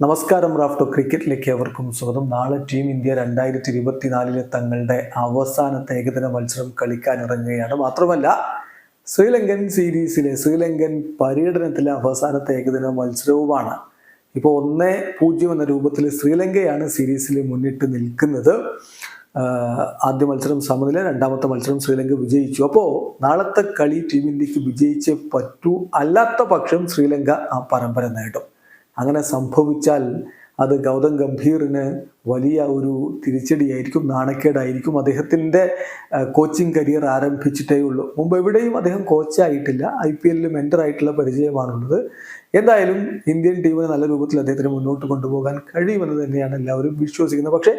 നമസ്കാരം റാഫ്റ്റോ ക്രിക്കറ്റിലേക്ക് അവർക്കും സ്വാഗതം. നാളെ ടീം ഇന്ത്യ രണ്ടായിരത്തി ഇരുപത്തിനാലിലെ തങ്ങളുടെ അവസാനത്തെ ഏകദിന മത്സരം കളിക്കാനിറങ്ങുകയാണ് മാത്രമല്ല ശ്രീലങ്കൻ സീരീസിലെ ശ്രീലങ്കൻ പര്യടനത്തിലെ അവസാനത്തെ ഏകദിന മത്സരവുമാണ്. ഇപ്പോൾ ഒന്ന് പൂജ്യം എന്ന രൂപത്തിൽ ശ്രീലങ്കയാണ് സീരീസിൽ മുന്നിട്ട് നിൽക്കുന്നത്. ആദ്യ മത്സരം സമനില രണ്ടാമത്തെ മത്സരം ശ്രീലങ്ക വിജയിച്ചു. അപ്പോൾ നാളത്തെ കളി ടീം ഇന്ത്യയ്ക്ക് വിജയിച്ചേ പറ്റൂ. അല്ലാത്ത പക്ഷം ശ്രീലങ്ക ആ പരമ്പര നേടും. അങ്ങനെ സംഭവിച്ചാൽ അത് ഗൗതം ഗംഭീറിന് വലിയ ഒരു തിരിച്ചടിയായിരിക്കും നാണക്കേടായിരിക്കും. അദ്ദേഹത്തിന്റെ കോച്ചിങ് കരിയർ ആരംഭിച്ചിട്ടേ ഉള്ളൂ. മുമ്പ് എവിടെയും അദ്ദേഹം കോച്ചായിട്ടില്ല. ഐ പി എല്ലിൽ മെന്ററായിട്ടുള്ള പരിചയമാണുള്ളത്. എന്തായാലും ഇന്ത്യൻ ടീമിനെ നല്ല രൂപത്തിൽ അദ്ദേഹത്തിന് മുന്നോട്ട് കൊണ്ടുപോകാൻ കഴിയുമെന്ന് തന്നെയാണ് എല്ലാവരും വിശ്വസിക്കുന്നത്. പക്ഷേ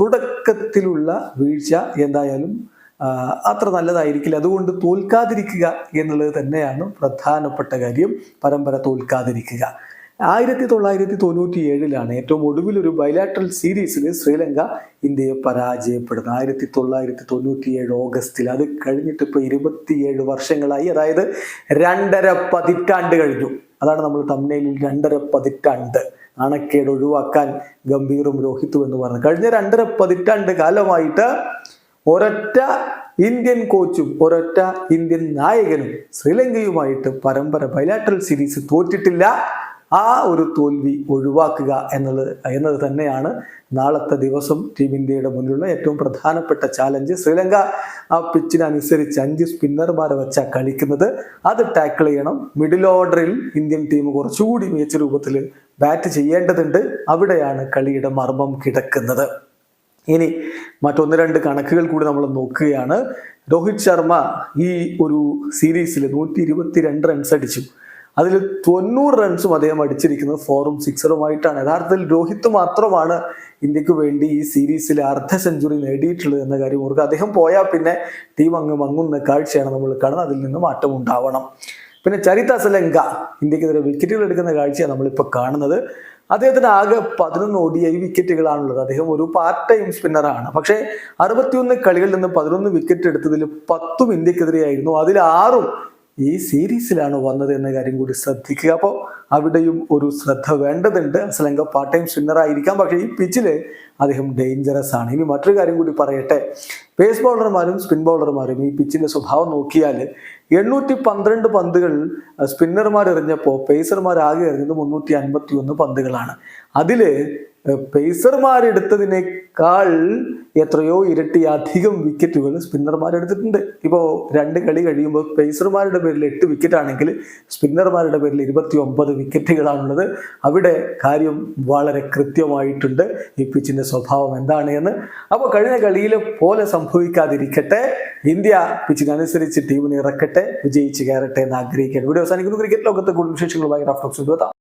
തുടക്കത്തിലുള്ള വീഴ്ച എന്തായാലും അത്ര നല്ലതായിരിക്കില്ല. അതുകൊണ്ട് തോൽക്കാതിരിക്കുക എന്നുള്ളത് തന്നെയാണ് പ്രധാനപ്പെട്ട കാര്യം. പരമ്പര തോൽക്കാതിരിക്കുക. ആയിരത്തി തൊള്ളായിരത്തി തൊണ്ണൂറ്റി ഏഴിലാണ് ഏറ്റവും ഒടുവിൽ ഒരു ബൈലാട്രൽ സീരീസിൽ ശ്രീലങ്ക ഇന്ത്യയെ പരാജയപ്പെടുന്നത്. ആയിരത്തി തൊള്ളായിരത്തി തൊണ്ണൂറ്റി ഏഴ് ഓഗസ്റ്റിൽ. അത് കഴിഞ്ഞിട്ട് ഇപ്പോൾ ഇരുപത്തിയേഴ് വർഷങ്ങളായി. അതായത് രണ്ടര പതിറ്റാണ്ട് കഴിഞ്ഞു. അതാണ് നമ്മൾ തമിഴ്നയിൽ രണ്ടര പതിറ്റാണ്ട് നാണക്കേട് ഒഴിവാക്കാൻ ഗംഭീറും രോഹിത്തും എന്ന് പറഞ്ഞു കഴിഞ്ഞ രണ്ടര പതിറ്റാണ്ട് കാലമായിട്ട് ഒരൊറ്റ ഇന്ത്യൻ കോച്ചും ഒരൊറ്റ ഇന്ത്യൻ നായകനും ശ്രീലങ്കയുമായിട്ട് പരമ്പര ബൈലാട്രൽ സീരീസ് തോറ്റിട്ടില്ല. ആ ഒരു തോൽവി ഒഴിവാക്കുക എന്നുള്ളത് എന്നത് തന്നെയാണ് നാളത്തെ ദിവസം ടീം ഇന്ത്യയുടെ മുന്നിലുള്ള ഏറ്റവും പ്രധാനപ്പെട്ട ചാലഞ്ച് ശ്രീലങ്ക ആ പിച്ചിനനുസരിച്ച് അഞ്ച് സ്പിന്നർമാരെ വെച്ചാൽ കളിക്കുന്നത്. അത് ടാക്കിൾ ചെയ്യണം. മിഡിൽ ഓർഡറിൽ ഇന്ത്യൻ ടീം കുറച്ചുകൂടി മികച്ച രൂപത്തിൽ ബാറ്റ് ചെയ്യേണ്ടതുണ്ട്. അവിടെയാണ് കളിയുടെ മർമ്മം കിടക്കുന്നത്. ഇനി മറ്റൊന്ന് രണ്ട് കണക്കുകൾ കൂടി നമ്മൾ നോക്കുകയാണ്. രോഹിത് ശർമ്മ ഈ ഒരു സീരീസിൽ നൂറ്റി ഇരുപത്തി രണ്ട് റൺസ് അടിച്ചു. അതിൽ തൊണ്ണൂറ് റൺസും അദ്ദേഹം അടിച്ചിരിക്കുന്നത് ഫോറും സിക്സറുമായിട്ടാണ് യഥാർത്ഥത്തിൽ രോഹിത് മാത്രമാണ് ഇന്ത്യയ്ക്ക് വേണ്ടി ഈ സീരീസിൽ അർദ്ധ സെഞ്ചുറി നേടിയിട്ടുള്ളത് എന്ന കാര്യം ഓർക്കുക. അദ്ദേഹം പോയാൽ പിന്നെ ടീം അങ്ങ് മങ്ങുന്ന കാഴ്ചയാണ് നമ്മൾ കാണുന്നത്. അതിൽ നിന്ന് മാറ്റം ഉണ്ടാവണം. പിന്നെ ചരിത സലങ്ക ഇന്ത്യക്കെതിരെ വിക്കറ്റുകൾ എടുക്കുന്ന കാഴ്ചയാണ് നമ്മളിപ്പോൾ കാണുന്നത്. അദ്ദേഹത്തിന് ആകെ പതിനൊന്ന് ഡി ഐ വിക്കറ്റുകളാണുള്ളത് അദ്ദേഹം ഒരു പാർട്ട് ടൈം സ്പിന്നറാണ് പക്ഷേ അറുപത്തിയൊന്ന് കളികളിൽ നിന്ന് പതിനൊന്ന് വിക്കറ്റ് എടുത്തതിൽ പത്തും ഇന്ത്യക്കെതിരെയായിരുന്നു. അതിൽ ആറും ഈ സീരീസിലാണ് വന്നത് എന്ന കാര്യം കൂടി ശ്രദ്ധിക്കുക. അപ്പോൾ അവിടെയും ഒരു ശ്രദ്ധ വേണ്ടതുണ്ട്. അസലങ്ക പാർട്ട് ടൈം സ്പിന്നർ ആയിരിക്കാം. പക്ഷേ ഈ പിച്ചിൽ അദ്ദേഹം ഡേഞ്ചറസ് ആണ്. ഇനി മറ്റൊരു കാര്യം കൂടി പറയട്ടെ. പേസ് ബൗളർമാരും സ്പിൻ ബൗളർമാരും ഈ പിച്ചിന്റെ സ്വഭാവം നോക്കിയാൽ എണ്ണൂറ്റി പന്ത്രണ്ട് പന്തുകൾ സ്പിന്നർമാർ എറിഞ്ഞപ്പോൾ പേസർമാർ ആകെ എറിഞ്ഞത് മുന്നൂറ്റി അൻപത്തി ഒന്ന് പന്തുകളാണ്. അതിൽ പേസർമാരെടുത്തതിനേക്കാൾ എത്രയോ ഇരട്ടി അധികം വിക്കറ്റുകൾ സ്പിന്നർമാർ എടുത്തിട്ടുണ്ട് ഇപ്പോൾ രണ്ട് കളി കഴിയുമ്പോൾ പേസർമാരുടെ പേരിൽ എട്ട് വിക്കറ്റ് ആണെങ്കിൽ സ്പിന്നർമാരുടെ പേരിൽ ഇരുപത്തി ഒമ്പത് വിക്കറ്റുകളാണുള്ളത് അവിടെ കാര്യം വളരെ കൃത്യമായിട്ടുണ്ട്. ഈ പിച്ചിന്റെ സ്വഭാവം എന്താണ് എന്ന്. അപ്പോൾ കഴിഞ്ഞ കളിയിലെ പോലെ സംഭവിക്കാതിരിക്കട്ടെ. ഇന്ത്യ പിച്ചിനനുസരിച്ച് ടീമിനെ ഇറക്കട്ടെ. വിജയിച്ച് കയറട്ടെ എന്ന് ആഗ്രഹിക്കട്ടെ വീഡിയോ അവസാനിക്കുന്നു. ക്രിക്കറ്റ് ലോകത്തെ കൂടുതൽ വിശേഷങ്ങളുമായി റാഫ്റ്റോക്സ്